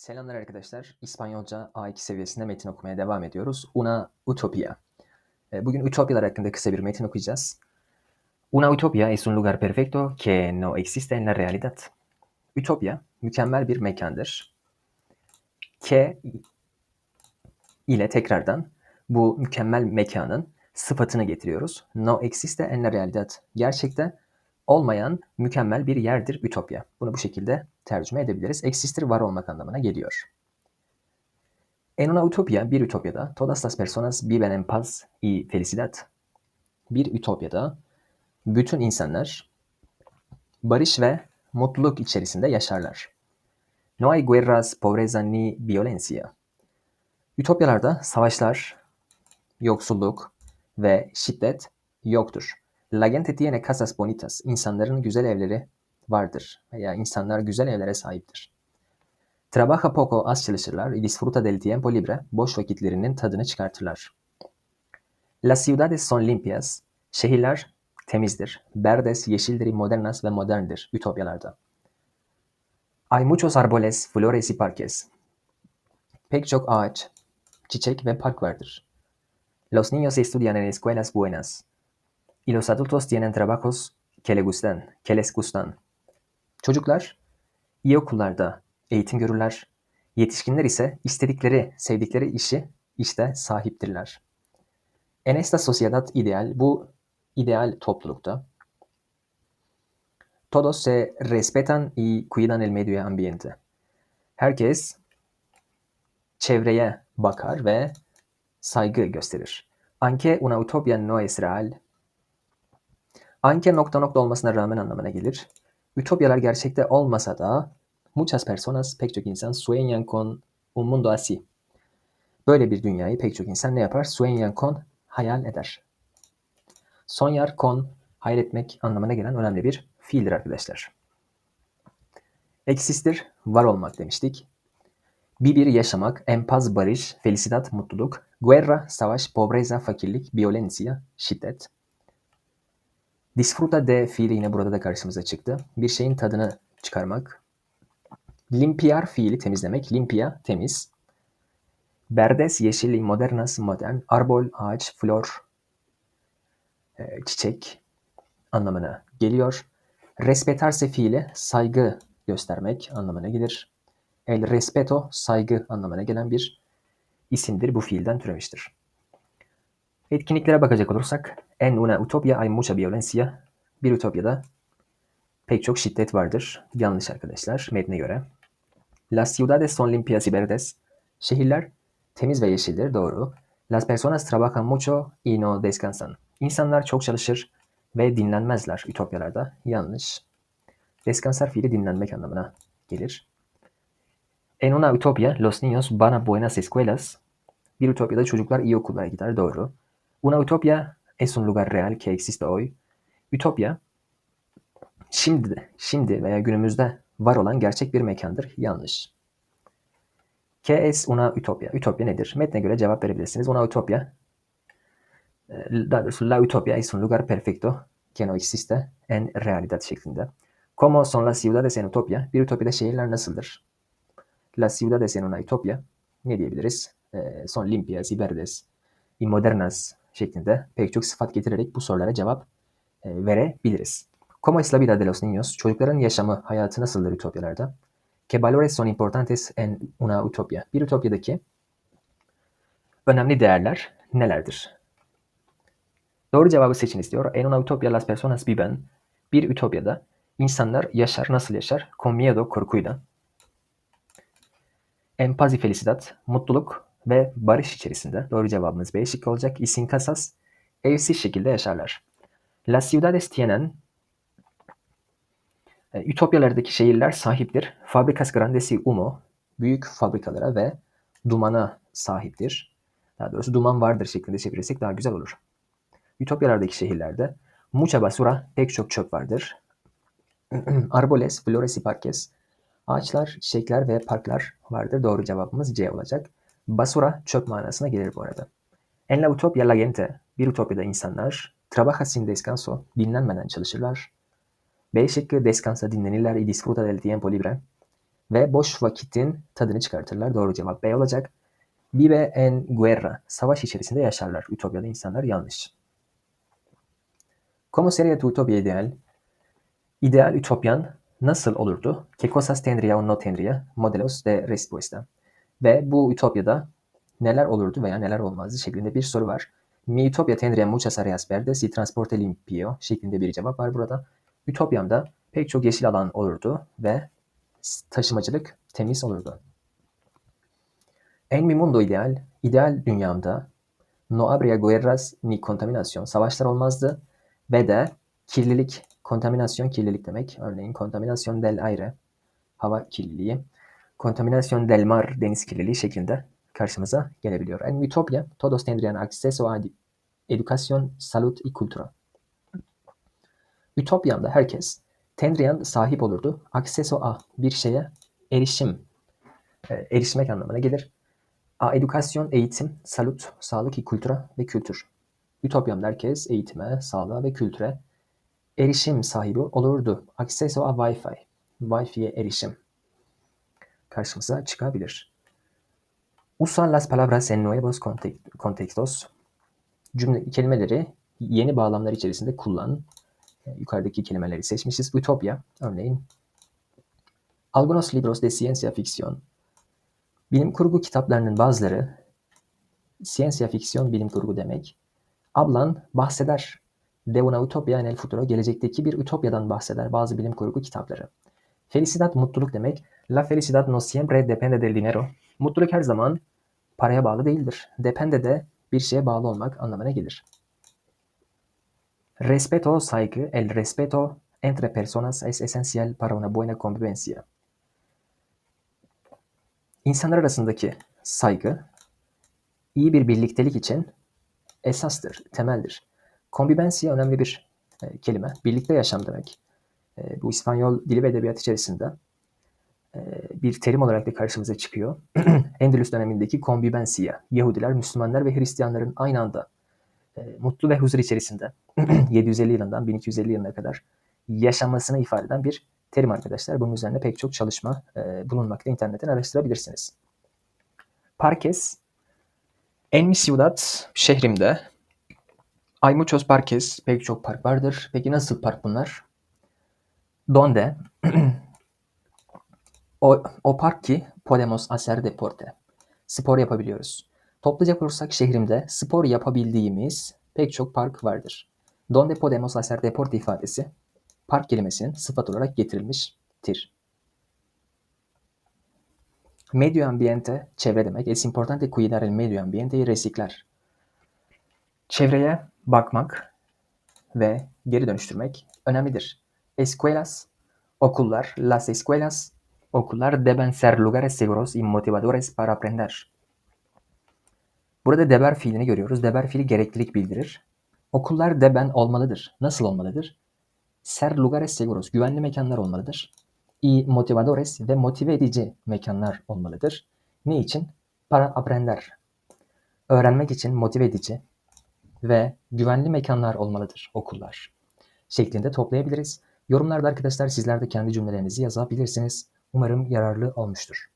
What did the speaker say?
Selamlar arkadaşlar. İspanyolca A2 seviyesinde metin okumaya devam ediyoruz. Una utopia. E, Bugün ütopyalar hakkında kısa bir metin okuyacağız. Una utopia es un lugar perfecto que no existe en la realidad. Ütopya mükemmel bir mekandır. Que ile tekrardan bu mükemmel mekanın sıfatını getiriyoruz. No existe en la realidad. Gerçekte olmayan mükemmel bir yerdir ütopya. Bunu bu şekilde tercüme edebiliriz. Existir var olmak anlamına geliyor. En una utopia, bir ütopyada, todas las personas viven en paz y felicidad. Bir ütopyada bütün insanlar barış ve mutluluk içerisinde yaşarlar. No hay guerras, pobreza ni violencia. Ütopyalarda savaşlar, yoksulluk ve şiddet yoktur. La gente tiene casas bonitas. İnsanların güzel evleri vardır veya insanlar güzel evlere sahiptir. Trabaja poco, az çalışırlar y disfruta del tiempo libre, boş vakitlerinin tadını çıkartırlar. Las ciudades son limpias. Şehirler temizdir. Verdes, yeşildir y modernas ve moderndir ütopyalarda. Hay muchos árboles, flores y parques. Pek çok ağaç, çiçek ve park vardır. Los niños estudian en escuelas buenas. Y los adultos tienen trabajos que les gustan, que les gustan. Çocuklar iyi okullarda eğitim görürler. Yetişkinler ise istedikleri, sevdikleri işi işte sahiptirler. En esta sociedad ideal, bu ideal toplulukta todos se respetan y cuidan el medio ambiente. Herkes çevreye bakar ve saygı gösterir. Aunque una utopia no es real, Anke nokta nokta olmasına rağmen anlamına gelir. Ütopyalar gerçekte olmasa da muchas personas, pek çok insan sueñan con un mundo así. Böyle bir dünyayı pek çok insan ne yapar? Sueñan con, hayal eder. Soñar con, hayal etmek anlamına gelen önemli bir fiildir arkadaşlar. Existir, var olmak demiştik. Vivir, yaşamak, en paz, barış, felicidad, mutluluk, guerra, savaş, pobreza, fakirlik, violencia, şiddet. Disfruta de fiili yine burada da karşımıza çıktı. Bir şeyin tadını çıkarmak. Limpiar fiili temizlemek. Limpia temiz. Verdes yeşil, modernas modern. Arbol ağaç, flor e, çiçek anlamına geliyor. Respetarse fiili saygı göstermek anlamına gelir. El respeto saygı anlamına gelen bir isimdir. Bu fiilden türemiştir. Etkinliklere bakacak olursak en una utopia hay mucha violencia. Bir ütopyada pek çok şiddet vardır. Yanlış arkadaşlar metne göre. Las ciudades son limpias y verdes. Şehirler temiz ve yeşildir. Doğru. Las personas trabajan mucho y no descansan. İnsanlar çok çalışır ve dinlenmezler ütopyalarda. Yanlış. Descansar fiili dinlenmek anlamına gelir. En una utopia los niños van a buenas escuelas. Bir ütopyada çocuklar iyi okullara gider. Doğru. Una utopia es un lugar real que existe hoy. Ütopya şimdi şimdi veya günümüzde var olan gerçek bir mekandır. Yanlış. Que es una utopia? Ütopya nedir? Metne göre cevap verebilirsiniz. Una utopia daha doğrusu la utopia es un lugar perfecto que no existe en realidad şeklinde. Como son las ciudades en utopia? Bir ütopyada şehirler nasıldır? Las ciudades en una utopia ne diyebiliriz? E, son limpias y verdes y modernas şeklinde pek çok sıfat getirerek bu sorulara cevap e, verebiliriz. Como es la vida de los niños? Çocukların yaşamı, hayatı nasıldır ütopyalarda? Que valores son importantes en una utopia? Bir ütopyadaki önemli değerler nelerdir? Doğru cevabı seçin istiyor. En una utopia las personas viven. Bir ütopyada insanlar yaşar. Nasıl yaşar? Con miedo, korkuyla. En paz y felicidad, mutluluk ve barış içerisinde. Doğru cevabımız B şıkkı olacak. Y sin casas, evsiz şekilde yaşarlar. Las ciudades tienen e, Ütopyalardaki şehirler sahiptir. Fabricas grandes y humo, büyük fabrikalara ve dumana sahiptir. Daha doğrusu duman vardır şeklinde çevirirsek daha güzel olur. Ütopyalardaki şehirlerde mucha basura, pek çok çöp vardır. Arboles, flores y parques, ağaçlar, çiçekler ve parklar vardır. Doğru cevabımız C olacak. Basura çöp manasına gelir bu arada. En la utopia la gente, bir ütopyada insanlar, trabaja sin descanso, dinlenmeden çalışırlar. B şıkkı descansa dinlenirler y disfruta del tiempo libre. ve boş vakitin tadını çıkartırlar. Doğru cevap B olacak. Vive en guerra. Savaş içerisinde yaşarlar. Ütopya'da insanlar yanlış. Como sería tu utopia ideal? İdeal ütopyan nasıl olurdu? ¿Qué cosas tendría o no tendría? Modelos de respuesta. Ve bu ütopyada neler olurdu veya neler olmazdı şeklinde bir soru var. Mi utopia tendría muchas áreas verdes y transporte limpio şeklinde bir cevap var burada. Ütopyamda pek çok yeşil alan olurdu ve taşımacılık temiz olurdu. En mi mundo ideal, ideal dünyamda no habría guerras ni contaminación, savaşlar olmazdı ve de kirlilik, kontaminasyon kirlilik demek. Örneğin kontaminasyon del aire, hava kirliliği, kontaminasyon del mar, deniz kirliliği şeklinde karşımıza gelebiliyor. En utopia, todos tendrían acceso a educación, salud y cultura. Ütopyamda herkes tendriyan sahip olurdu. Acceso a bir şeye erişim, e, erişmek anlamına gelir. A edukasyon, eğitim, salut, sağlık, y kultura ve kültür. Ütopyamda herkes eğitime, sağlığa ve kültüre erişim sahibi olurdu. Acceso a Wi-Fi, Wi-Fi'ye erişim karşımıza çıkabilir. Usa las palabras en nuevos conte- contextos. Cümle kelimeleri yeni bağlamlar içerisinde kullan. Yukarıdaki kelimeleri seçmişiz. Utopya, örneğin. Algunos libros de ciencia ficción. Bilim kurgu kitaplarının bazıları, ciencia ficción bilim kurgu demek. Ablan bahseder. De una utopia en el futuro. Gelecekteki bir ütopyadan bahseder bazı bilim kurgu kitapları. Felicidad mutluluk demek. La felicidad no siempre depende del dinero. Mutluluk her zaman paraya bağlı değildir. Depende de bir şeye bağlı olmak anlamına gelir. Respeto, saygı, el respeto entre personas es esencial para una buena convivencia. İnsanlar arasındaki saygı iyi bir birliktelik için esastır, temeldir. Convivencia önemli bir e, kelime. Birlikte yaşam demek. E, bu İspanyol dili ve edebiyat içerisinde e, bir terim olarak da karşımıza çıkıyor. Endülüs dönemindeki convivencia. Yahudiler, Müslümanlar ve Hristiyanların aynı anda e, mutlu ve huzur içerisinde 750 yılından 1250 yılına kadar yaşamasını ifade eden bir terim arkadaşlar. Bunun üzerine pek çok çalışma e, bulunmakta. İnternetten araştırabilirsiniz. Parques en mi ciudad şehrimde hay muchos parques pek çok park vardır. Peki nasıl park bunlar? Donde o, o park ki podemos hacer deporte. Spor yapabiliyoruz. Toplayacak olursak şehrimde spor yapabildiğimiz pek çok park vardır. Donde podemos hacer deporte ifadesi park kelimesinin sıfat olarak getirilmiştir. Medio ambiente, çevre demek. Es importante cuidar el medio ambiente y reciclar. Çevreye bakmak ve geri dönüştürmek önemlidir. Escuelas, okullar, las escuelas, okullar deben ser lugares seguros y motivadores para aprender. Burada deber fiilini görüyoruz. Deber fiili gereklilik bildirir. Okullar deben olmalıdır. Nasıl olmalıdır? Ser lugares seguros, güvenli mekanlar olmalıdır. Y motivadores ve motive edici mekanlar olmalıdır. Ne için? Para aprender. Öğrenmek için motive edici ve güvenli mekanlar olmalıdır okullar. Şeklinde toplayabiliriz. Yorumlarda arkadaşlar sizler de kendi cümlelerinizi yazabilirsiniz. Umarım yararlı olmuştur.